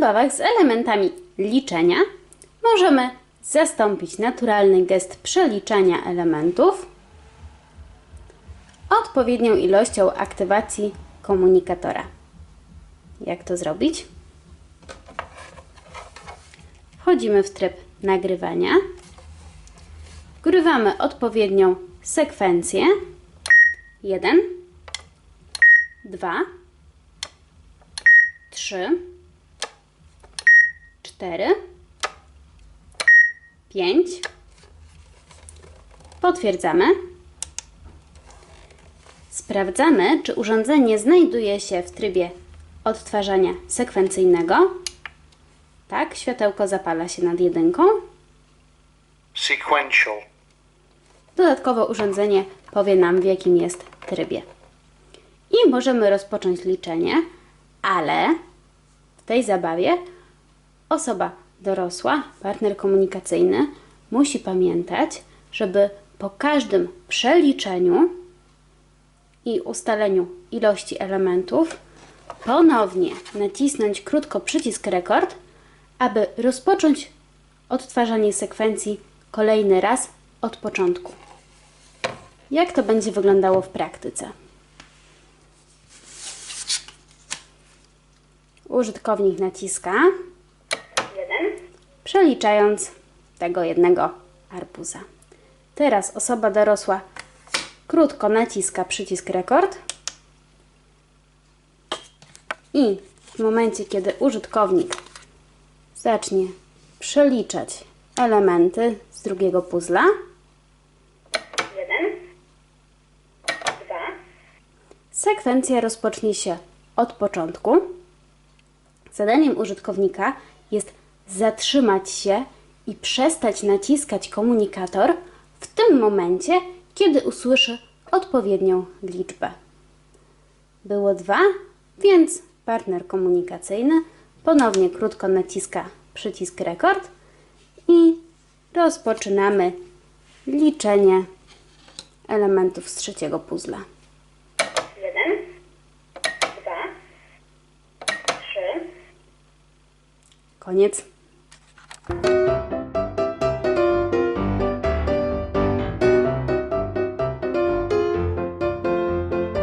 zabawach z elementami liczenia możemy zastąpić naturalny gest przeliczania elementów odpowiednią ilością aktywacji komunikatora. Jak to zrobić? Wchodzimy w tryb nagrywania. Wgrywamy odpowiednią sekwencję. 1, 2, 3, 4, 5. Potwierdzamy. Sprawdzamy, czy urządzenie znajduje się w trybie odtwarzania sekwencyjnego. Tak, światełko zapala się nad jedynką. sequential, Dodatkowo urządzenie powie nam, w jakim jest trybie. I możemy rozpocząć liczenie, ale w tej zabawie osoba dorosła, partner komunikacyjny musi pamiętać, żeby po każdym przeliczeniu i ustaleniu ilości elementów ponownie nacisnąć krótko przycisk rekord, aby rozpocząć odtwarzanie sekwencji kolejny raz od początku. Jak to będzie wyglądało w praktyce? Użytkownik naciska, przeliczając tego jednego arbuza. Teraz osoba dorosła krótko naciska przycisk rekord. I w momencie, kiedy użytkownik zacznie przeliczać elementy z drugiego puzla, sekwencja rozpocznie się od początku. Zadaniem użytkownika jest zatrzymać się i przestać naciskać komunikator w tym momencie, kiedy usłyszy odpowiednią liczbę. Było dwa, więc partner komunikacyjny ponownie krótko naciska przycisk rekord i rozpoczynamy liczenie elementów z trzeciego puzla. Jeden, dwa, trzy, Koniec.